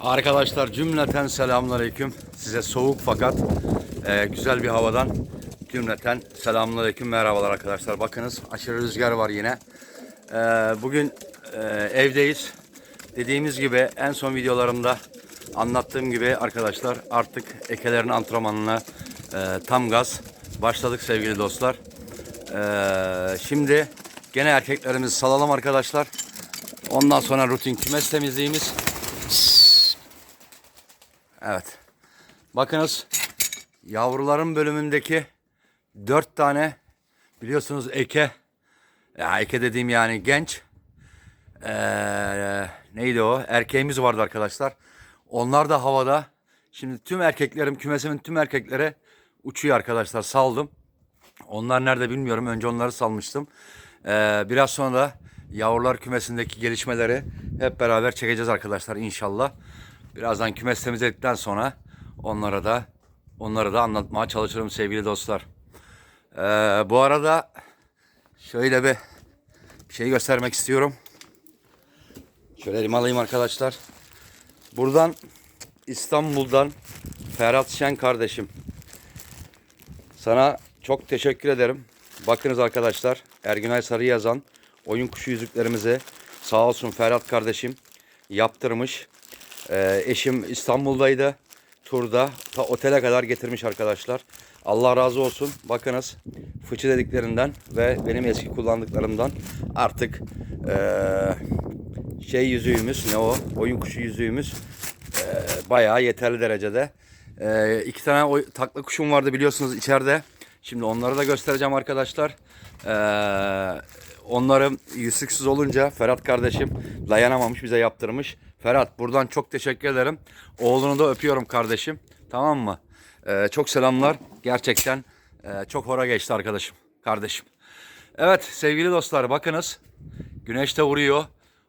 Arkadaşlar cümleten selamünaleyküm. Size soğuk fakat e, güzel bir havadan cümleten selamünaleyküm merhabalar arkadaşlar. Bakınız aşırı rüzgar var yine. E, bugün e, evdeyiz. Dediğimiz gibi en son videolarımda anlattığım gibi arkadaşlar artık ekelerin antrenmanına e, tam gaz başladık sevgili dostlar. E, şimdi gene erkeklerimizi salalım arkadaşlar. Ondan sonra rutin kümes temizliğimiz. Evet. Bakınız yavruların bölümündeki dört tane biliyorsunuz eke ya eke dediğim yani genç ee, neydi o erkeğimiz vardı arkadaşlar. Onlar da havada. Şimdi tüm erkeklerim kümesimin tüm erkekleri uçuyor arkadaşlar saldım. Onlar nerede bilmiyorum. Önce onları salmıştım. Ee, biraz sonra da yavrular kümesindeki gelişmeleri hep beraber çekeceğiz arkadaşlar inşallah. Birazdan kümes temizledikten sonra onlara da onları da anlatmaya çalışırım sevgili dostlar. Ee, bu arada şöyle bir şey göstermek istiyorum. Şöyle elim alayım arkadaşlar. Buradan İstanbul'dan Ferhat Şen kardeşim. Sana çok teşekkür ederim. Bakınız arkadaşlar Ergünay Sarı yazan oyun kuşu yüzüklerimizi sağ olsun Ferhat kardeşim yaptırmış. Ee, eşim İstanbul'daydı. Turda ta otele kadar getirmiş arkadaşlar. Allah razı olsun. Bakınız fıçı dediklerinden ve benim eski kullandıklarımdan artık ee, şey yüzüğümüz ne o oyun kuşu yüzüğümüz ee, bayağı yeterli derecede. Ee, iki tane oy, takla kuşum vardı biliyorsunuz içeride. Şimdi onları da göstereceğim arkadaşlar. Ee, onların yüzüksüz olunca Ferhat kardeşim dayanamamış bize yaptırmış. Ferhat buradan çok teşekkür ederim. Oğlunu da öpüyorum kardeşim. Tamam mı? Ee, çok selamlar. Gerçekten e, çok hora geçti arkadaşım. Kardeşim. Evet sevgili dostlar bakınız. Güneş de vuruyor.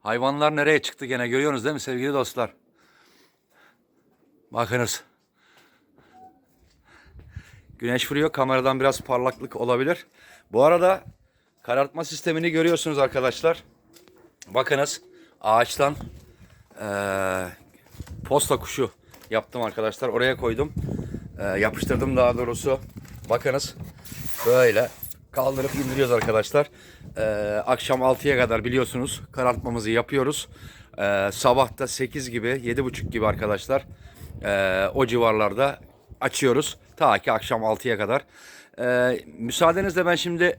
Hayvanlar nereye çıktı gene görüyorsunuz değil mi sevgili dostlar? Bakınız. Güneş vuruyor. Kameradan biraz parlaklık olabilir. Bu arada karartma sistemini görüyorsunuz arkadaşlar. Bakınız ağaçtan eee, posta kuşu yaptım arkadaşlar. Oraya koydum. Eee, yapıştırdım daha doğrusu. Bakınız böyle kaldırıp indiriyoruz arkadaşlar. Eee, akşam 6'ya kadar biliyorsunuz karartmamızı yapıyoruz. Eee sabah da 8 gibi 7.30 gibi arkadaşlar eee, o civarlarda açıyoruz. Ta ki akşam 6'ya kadar. Eee müsaadenizle ben şimdi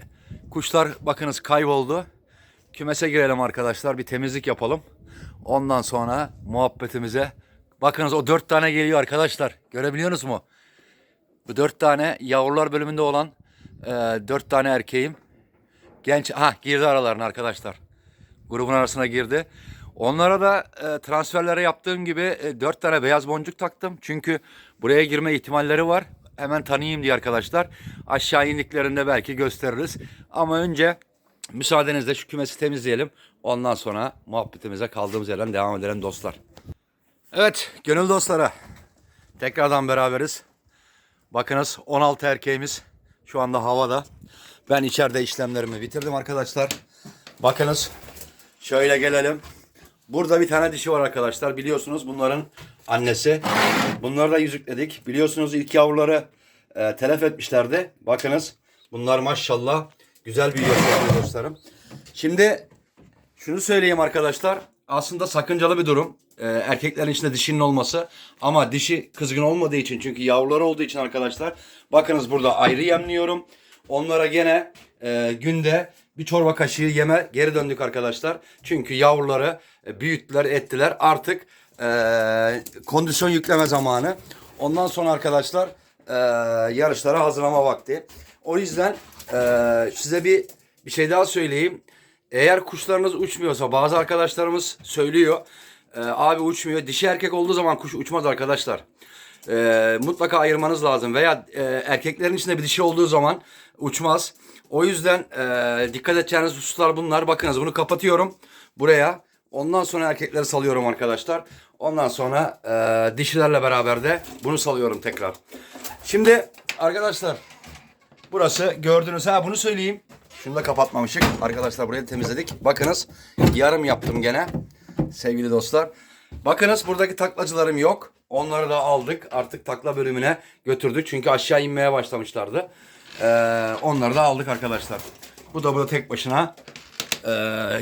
kuşlar bakınız kayboldu. Kümese girelim arkadaşlar. Bir temizlik yapalım. Ondan sonra muhabbetimize. Bakınız o dört tane geliyor arkadaşlar. Görebiliyorsunuz mu? Bu dört tane yavrular bölümünde olan e, dört tane erkeğim. Genç, ha girdi aralarına arkadaşlar. Grubun arasına girdi. Onlara da e, transferlere yaptığım gibi e, dört tane beyaz boncuk taktım. Çünkü buraya girme ihtimalleri var. Hemen tanıyayım diye arkadaşlar. Aşağı indiklerinde belki gösteririz. Ama önce müsaadenizle şu kümesi temizleyelim. Ondan sonra muhabbetimize kaldığımız yerden devam edelim dostlar. Evet gönül dostları. Tekrardan beraberiz. Bakınız 16 erkeğimiz şu anda havada. Ben içeride işlemlerimi bitirdim arkadaşlar. Bakınız şöyle gelelim. Burada bir tane dişi var arkadaşlar. Biliyorsunuz bunların annesi. Bunları da yüzükledik. Biliyorsunuz ilk yavruları e, telef etmişlerdi. Bakınız bunlar maşallah güzel büyüyor dostlarım. Şimdi şunu söyleyeyim arkadaşlar. Aslında sakıncalı bir durum. Ee, erkeklerin içinde dişinin olması. Ama dişi kızgın olmadığı için çünkü yavruları olduğu için arkadaşlar. Bakınız burada ayrı yemliyorum. Onlara gene e, günde bir çorba kaşığı yeme geri döndük arkadaşlar. Çünkü yavruları e, büyüttüler ettiler. Artık e, kondisyon yükleme zamanı. Ondan sonra arkadaşlar e, yarışlara hazırlama vakti. O yüzden e, size bir bir şey daha söyleyeyim. Eğer kuşlarınız uçmuyorsa bazı arkadaşlarımız söylüyor. e, abi uçmuyor. Dişi erkek olduğu zaman kuş uçmaz arkadaşlar. E, mutlaka ayırmanız lazım. Veya e, erkeklerin içinde bir dişi olduğu zaman uçmaz. O yüzden e, dikkat edeceğiniz hususlar bunlar. Bakınız bunu kapatıyorum buraya. Ondan sonra erkekleri salıyorum arkadaşlar. Ondan sonra e, dişilerle beraber de bunu salıyorum tekrar. Şimdi arkadaşlar Burası gördüğünüz ha bunu söyleyeyim. Şunu da kapatmamışık. Arkadaşlar burayı temizledik. Bakınız yarım yaptım gene sevgili dostlar. Bakınız buradaki taklacılarım yok. Onları da aldık. Artık takla bölümüne götürdük. Çünkü aşağı inmeye başlamışlardı. Ee, onları da aldık arkadaşlar. Bu da burada tek başına e,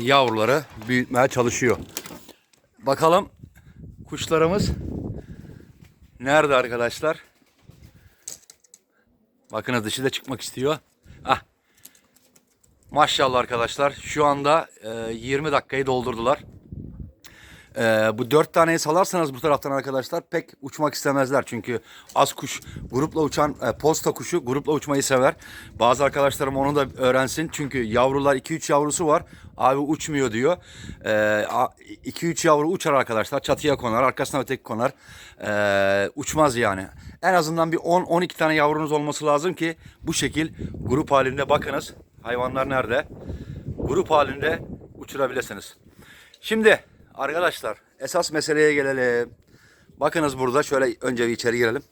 yavruları büyütmeye çalışıyor. Bakalım kuşlarımız nerede arkadaşlar? Bakınız dışı da çıkmak istiyor. Ah. Maşallah arkadaşlar. Şu anda e, 20 dakikayı doldurdular. Ee, bu dört taneyi salarsanız bu taraftan arkadaşlar pek uçmak istemezler. Çünkü az kuş grupla uçan e, posta kuşu grupla uçmayı sever. Bazı arkadaşlarım onu da öğrensin. Çünkü yavrular 2-3 yavrusu var. Abi uçmuyor diyor. 2-3 yavru uçar arkadaşlar. Çatıya konar. Arkasına öteki konar. Ee, uçmaz yani. En azından bir 10-12 tane yavrunuz olması lazım ki bu şekil grup halinde bakınız. Hayvanlar nerede? Grup halinde uçurabilirsiniz. Şimdi arkadaşlar esas meseleye gelelim. Bakınız burada şöyle önce bir içeri girelim.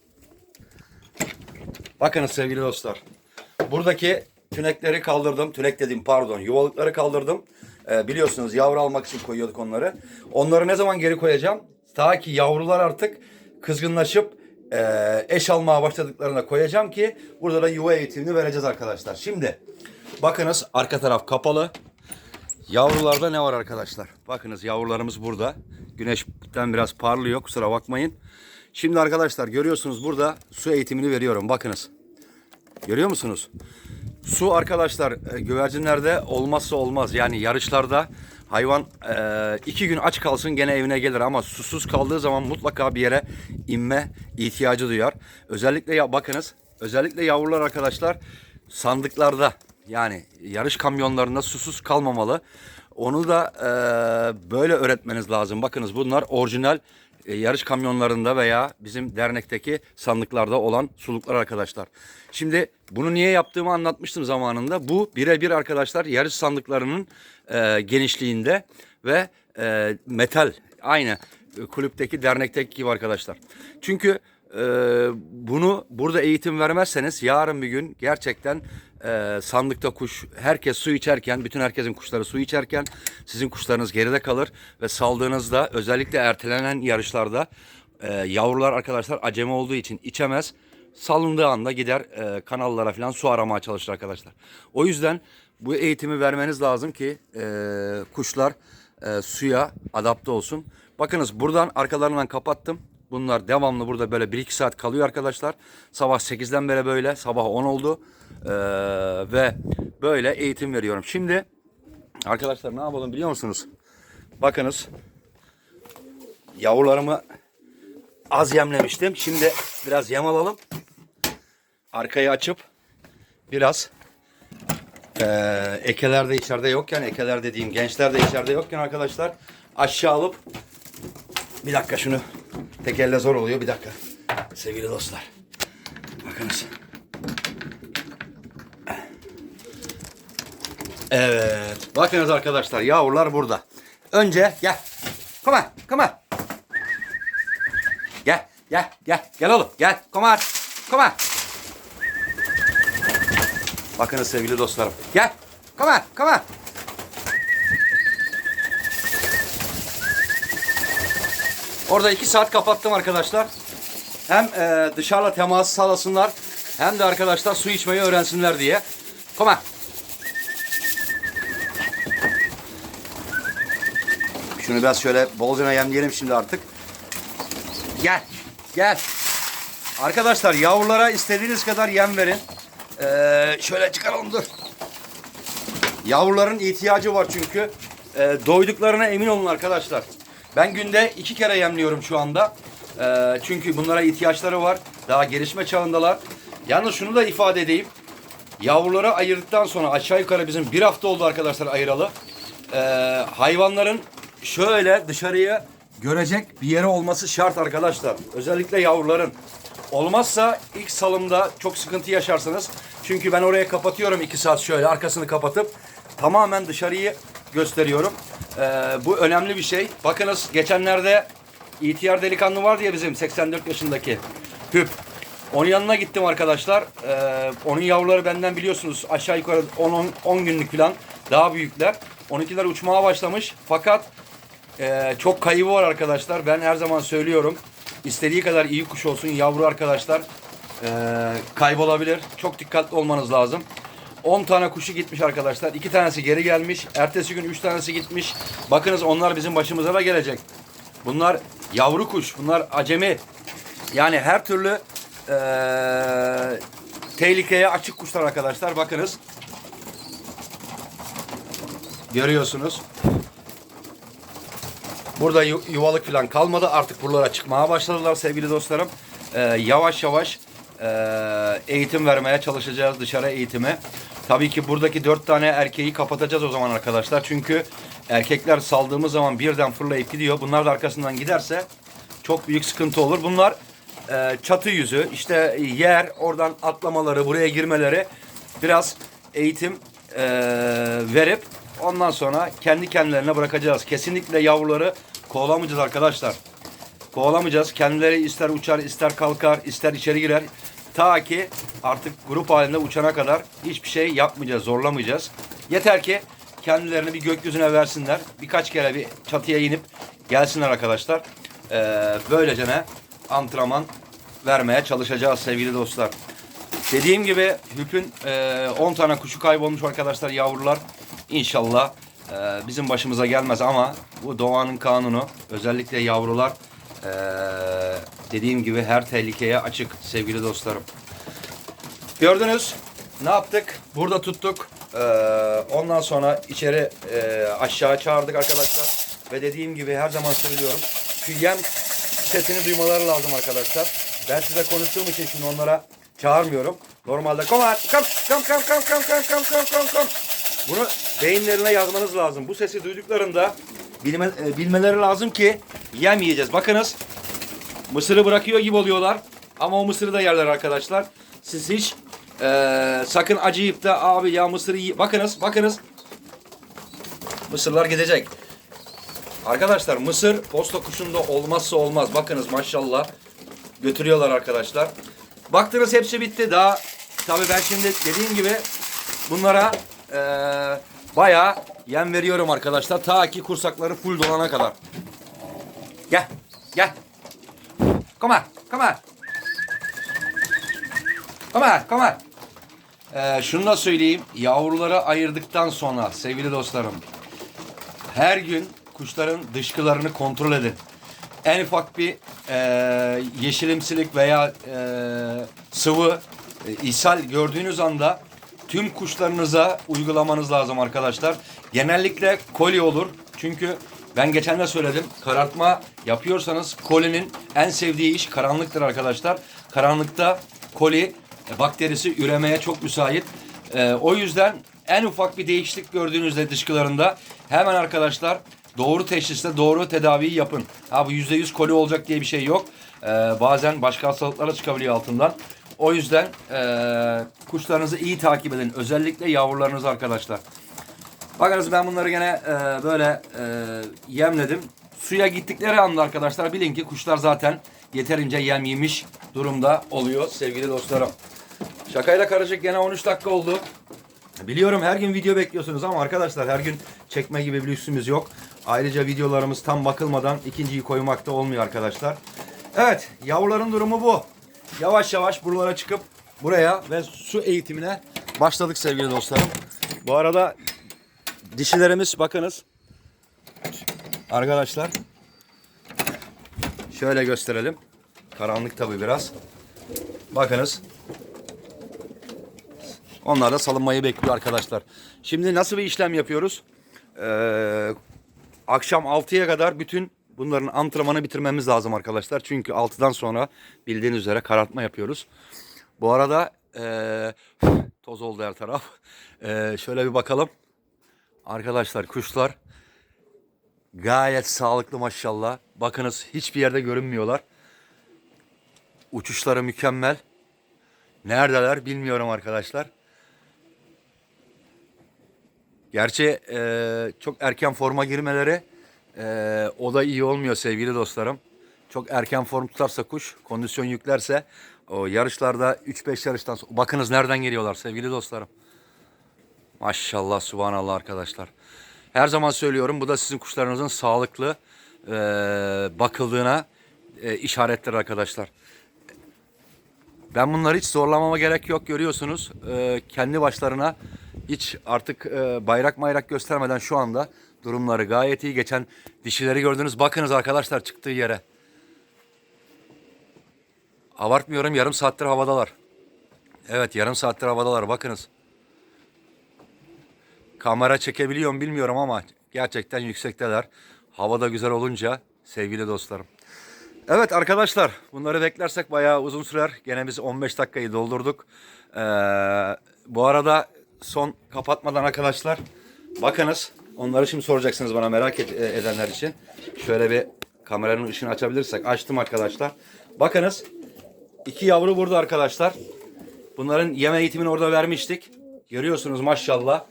Bakınız sevgili dostlar. Buradaki tünekleri kaldırdım. Tünek dediğim pardon yuvalıkları kaldırdım. Ee, biliyorsunuz yavru almak için koyuyorduk onları. Onları ne zaman geri koyacağım? Ta ki yavrular artık kızgınlaşıp e, eş almaya başladıklarına koyacağım ki burada da yuva eğitimini vereceğiz arkadaşlar. Şimdi bakınız arka taraf kapalı. Yavrularda ne var arkadaşlar? Bakınız yavrularımız burada. Güneşten biraz parlıyor kusura bakmayın. Şimdi arkadaşlar görüyorsunuz burada su eğitimini veriyorum. Bakınız. Görüyor musunuz? Su arkadaşlar e, güvercinlerde olmazsa olmaz. Yani yarışlarda hayvan e, iki gün aç kalsın gene evine gelir ama susuz kaldığı zaman mutlaka bir yere inme ihtiyacı duyar. Özellikle ya bakınız özellikle yavrular arkadaşlar sandıklarda yani yarış kamyonlarında susuz kalmamalı. Onu da e, böyle öğretmeniz lazım. Bakınız bunlar orijinal e, yarış kamyonlarında veya bizim dernekteki sandıklarda olan suluklar arkadaşlar. Şimdi bunu niye yaptığımı anlatmıştım zamanında. Bu birebir arkadaşlar yarış sandıklarının e, genişliğinde ve e, metal aynı e, kulüpteki dernekteki gibi arkadaşlar. Çünkü e, bunu burada eğitim vermezseniz yarın bir gün gerçekten e, sandıkta kuş herkes su içerken bütün herkesin kuşları su içerken sizin kuşlarınız geride kalır ve saldığınızda özellikle ertelenen yarışlarda e, yavrular arkadaşlar acemi olduğu için içemez. Salındığı anda gider e, kanallara falan su aramaya çalışır arkadaşlar. O yüzden bu eğitimi vermeniz lazım ki e, kuşlar e, suya adapte olsun. Bakınız buradan arkalarından kapattım. Bunlar devamlı burada böyle 1-2 saat kalıyor arkadaşlar. Sabah 8'den beri böyle. Sabah 10 oldu. Ee, ve böyle eğitim veriyorum. Şimdi arkadaşlar ne yapalım biliyor musunuz? Bakınız. Yavrularımı az yemlemiştim. Şimdi biraz yem alalım. Arkayı açıp biraz ee, ekeler de içeride yokken ekeler dediğim gençler de içeride yokken arkadaşlar aşağı alıp bir dakika şunu tek elle zor oluyor. Bir dakika. Sevgili dostlar bakınız. Evet bakınız arkadaşlar yavrular burada. Önce gel. Come on come on. Gel gel gel. Gel oğlum gel. Come on come on. Bakınız sevgili dostlarım. Gel. Come on, come on. Orada iki saat kapattım arkadaşlar. Hem e, dışarıla temas sağlasınlar hem de arkadaşlar su içmeyi öğrensinler diye. Come. Şunu biraz şöyle bolcana yemleyelim şimdi artık. Gel. Gel. Arkadaşlar yavrulara istediğiniz kadar yem verin. Ee, şöyle çıkaralım dur. Yavruların ihtiyacı var çünkü. Ee, doyduklarına emin olun arkadaşlar. Ben günde iki kere yemliyorum şu anda. Ee, çünkü bunlara ihtiyaçları var. Daha gelişme çağındalar. Yalnız şunu da ifade edeyim. Yavruları ayırdıktan sonra aşağı yukarı bizim bir hafta oldu arkadaşlar ayıralı. Ee, hayvanların şöyle dışarıya görecek bir yeri olması şart arkadaşlar. Özellikle yavruların. Olmazsa ilk salımda çok sıkıntı yaşarsınız. Çünkü ben oraya kapatıyorum iki saat şöyle arkasını kapatıp tamamen dışarıyı gösteriyorum. Ee, bu önemli bir şey. Bakınız geçenlerde İhtiyar delikanlı var diye bizim 84 yaşındaki Hüp. Onun yanına gittim arkadaşlar. Ee, onun yavruları benden biliyorsunuz aşağı yukarı 10, 10 günlük falan daha büyükler. 12'ler uçmaya başlamış. Fakat e, çok kaybı var arkadaşlar. Ben her zaman söylüyorum. İstediği kadar iyi kuş olsun yavru arkadaşlar e, kaybolabilir. Çok dikkatli olmanız lazım. 10 tane kuşu gitmiş arkadaşlar. 2 tanesi geri gelmiş. Ertesi gün 3 tanesi gitmiş. Bakınız onlar bizim başımıza da gelecek. Bunlar yavru kuş. Bunlar acemi. Yani her türlü e, tehlikeye açık kuşlar arkadaşlar. Bakınız. Görüyorsunuz. Burada yu- yuvalık falan kalmadı. Artık buralara çıkmaya başladılar sevgili dostlarım. Ee, yavaş yavaş eğitim vermeye çalışacağız dışarı eğitimi. Tabii ki buradaki dört tane erkeği kapatacağız o zaman arkadaşlar. Çünkü erkekler saldığımız zaman birden fırlayıp gidiyor. Bunlar da arkasından giderse çok büyük sıkıntı olur. Bunlar e, çatı yüzü, işte yer, oradan atlamaları, buraya girmeleri biraz eğitim e, verip ondan sonra kendi kendilerine bırakacağız. Kesinlikle yavruları kovalamayacağız arkadaşlar. Kovalamayacağız. Kendileri ister uçar, ister kalkar, ister içeri girer. Ta ki artık grup halinde uçana kadar hiçbir şey yapmayacağız, zorlamayacağız. Yeter ki kendilerini bir gökyüzüne versinler. Birkaç kere bir çatıya inip gelsinler arkadaşlar. Ee, böylece ne? Antrenman vermeye çalışacağız sevgili dostlar. Dediğim gibi Hüp'ün e, 10 tane kuşu kaybolmuş arkadaşlar yavrular. İnşallah e, bizim başımıza gelmez ama bu doğanın kanunu özellikle yavrular e, dediğim gibi her tehlikeye açık sevgili dostlarım. Gördünüz ne yaptık? Burada tuttuk. E, ondan sonra içeri e, aşağı çağırdık arkadaşlar. Ve dediğim gibi her zaman söylüyorum. Şu yem sesini duymaları lazım arkadaşlar. Ben size konuştuğum için şimdi onlara çağırmıyorum. Normalde kom kom kom kom kom kom kom kom kom kom kom. Bunu beyinlerine yazmanız lazım. Bu sesi duyduklarında bilme, e, bilmeleri lazım ki yem yiyeceğiz. Bakınız mısırı bırakıyor gibi oluyorlar. Ama o mısırı da yerler arkadaşlar. Siz hiç e, sakın acıyıp da abi ya mısırı yiy. Bakınız bakınız. Mısırlar gidecek. Arkadaşlar mısır posta kuşunda olmazsa olmaz. Bakınız maşallah götürüyorlar arkadaşlar. Baktınız hepsi bitti. Daha tabii ben şimdi dediğim gibi bunlara eee bayağı yem veriyorum arkadaşlar. Ta ki kursakları full dolana kadar. Gel. Gel. Come on. Come on. Come on. Come on. Eee, şunu da söyleyeyim. Yavruları ayırdıktan sonra sevgili dostlarım her gün kuşların dışkılarını kontrol edin. En ufak bir e, yeşilimsilik veya e, sıvı e, ishal gördüğünüz anda tüm kuşlarınıza uygulamanız lazım arkadaşlar. Genellikle koli olur. Çünkü ben geçen de söyledim. Karartma yapıyorsanız kolinin en sevdiği iş karanlıktır arkadaşlar. Karanlıkta koli e, bakterisi üremeye çok müsait. E, o yüzden en ufak bir değişiklik gördüğünüzde dışkılarında hemen arkadaşlar doğru teşhisle doğru tedaviyi yapın. Ha bu yüzde yüz koli olacak diye bir şey yok. E, bazen başka hastalıklara çıkabiliyor altından. O yüzden e, kuşlarınızı iyi takip edin. Özellikle yavrularınızı arkadaşlar. Bakınız ben bunları gene e, böyle e, yemledim. Suya gittikleri anda arkadaşlar bilin ki kuşlar zaten yeterince yem yemiş durumda oluyor sevgili dostlarım. Şakayla karışık gene 13 dakika oldu. Biliyorum her gün video bekliyorsunuz ama arkadaşlar her gün çekme gibi bir lüksümüz yok. Ayrıca videolarımız tam bakılmadan ikinciyi koymakta olmuyor arkadaşlar. Evet yavruların durumu bu. Yavaş yavaş buralara çıkıp buraya ve su eğitimine başladık sevgili dostlarım. Bu arada dişilerimiz bakınız. Arkadaşlar şöyle gösterelim. Karanlık tabi biraz. Bakınız. Onlar da salınmayı bekliyor arkadaşlar. Şimdi nasıl bir işlem yapıyoruz? Ee, akşam 6'ya kadar bütün bunların antrenmanı bitirmemiz lazım arkadaşlar. Çünkü 6'dan sonra bildiğiniz üzere karartma yapıyoruz. Bu arada ee, toz oldu her taraf. Ee, şöyle bir bakalım. Arkadaşlar kuşlar gayet sağlıklı maşallah. Bakınız hiçbir yerde görünmüyorlar. Uçuşları mükemmel. Neredeler bilmiyorum arkadaşlar. Gerçi e, çok erken forma girmeleri e, o da iyi olmuyor sevgili dostlarım. Çok erken form tutarsa kuş, kondisyon yüklerse o yarışlarda 3-5 yarıştan sonra bakınız nereden geliyorlar sevgili dostlarım. Maşallah subhanallah arkadaşlar. Her zaman söylüyorum bu da sizin kuşlarınızın sağlıklı e, bakıldığına e, işaretler arkadaşlar. Ben bunları hiç zorlamama gerek yok görüyorsunuz. E, kendi başlarına hiç artık e, bayrak mayrak göstermeden şu anda durumları gayet iyi. Geçen dişileri gördünüz. Bakınız arkadaşlar çıktığı yere. Abartmıyorum yarım saattir havadalar. Evet yarım saattir havadalar bakınız. Kamera çekebiliyor bilmiyorum ama gerçekten yüksekteler. Havada güzel olunca sevgili dostlarım. Evet arkadaşlar bunları beklersek bayağı uzun sürer. Gene biz 15 dakikayı doldurduk. Ee, bu arada son kapatmadan arkadaşlar bakınız onları şimdi soracaksınız bana merak e, edenler için. Şöyle bir kameranın ışığını açabilirsek açtım arkadaşlar. Bakınız iki yavru burada arkadaşlar. Bunların yeme eğitimini orada vermiştik. Görüyorsunuz maşallah.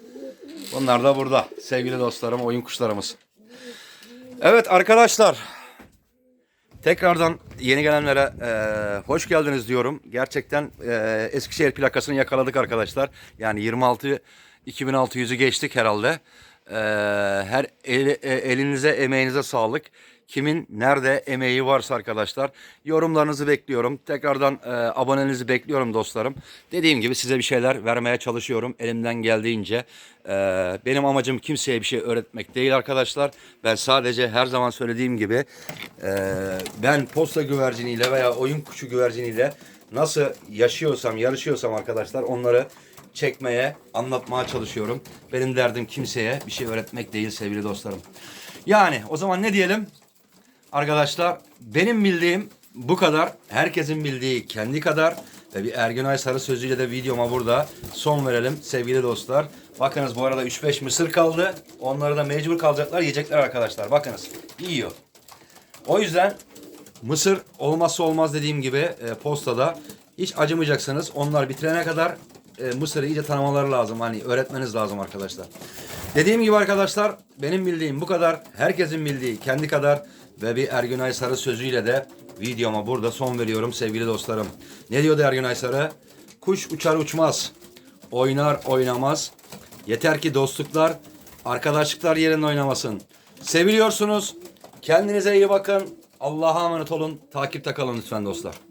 Bunlar da burada sevgili dostlarım oyun kuşlarımız. Evet arkadaşlar Tekrardan yeni gelenlere e, hoş geldiniz diyorum. Gerçekten e, Eskişehir plakasını yakaladık arkadaşlar. Yani 26 2600'ü geçtik herhalde. E, her eli- e, elinize emeğinize sağlık. Kimin nerede emeği varsa arkadaşlar yorumlarınızı bekliyorum. Tekrardan e, abonenizi bekliyorum dostlarım. Dediğim gibi size bir şeyler vermeye çalışıyorum elimden geldiğince. E, benim amacım kimseye bir şey öğretmek değil arkadaşlar. Ben sadece her zaman söylediğim gibi e, ben posta güverciniyle veya oyun kuşu güverciniyle nasıl yaşıyorsam, yarışıyorsam arkadaşlar onları çekmeye, anlatmaya çalışıyorum. Benim derdim kimseye bir şey öğretmek değil sevgili dostlarım. Yani o zaman ne diyelim? Arkadaşlar benim bildiğim bu kadar. Herkesin bildiği kendi kadar. Ve bir Ergün Sarı sözüyle de videoma burada son verelim sevgili dostlar. Bakınız bu arada 3-5 mısır kaldı. Onları da mecbur kalacaklar yiyecekler arkadaşlar. Bakınız yiyor. O yüzden mısır olmazsa olmaz dediğim gibi e, postada hiç acımayacaksınız. Onlar bitirene kadar e, mısırı iyice tanımaları lazım. Hani öğretmeniz lazım arkadaşlar. Dediğim gibi arkadaşlar benim bildiğim bu kadar. Herkesin bildiği kendi kadar ve bir Ergün Sarı sözüyle de videoma burada son veriyorum sevgili dostlarım. Ne diyordu Ergün Sarı? Kuş uçar uçmaz. Oynar oynamaz. Yeter ki dostluklar, arkadaşlıklar yerinde oynamasın. Seviliyorsunuz. Kendinize iyi bakın. Allah'a emanet olun. Takipte kalın lütfen dostlar.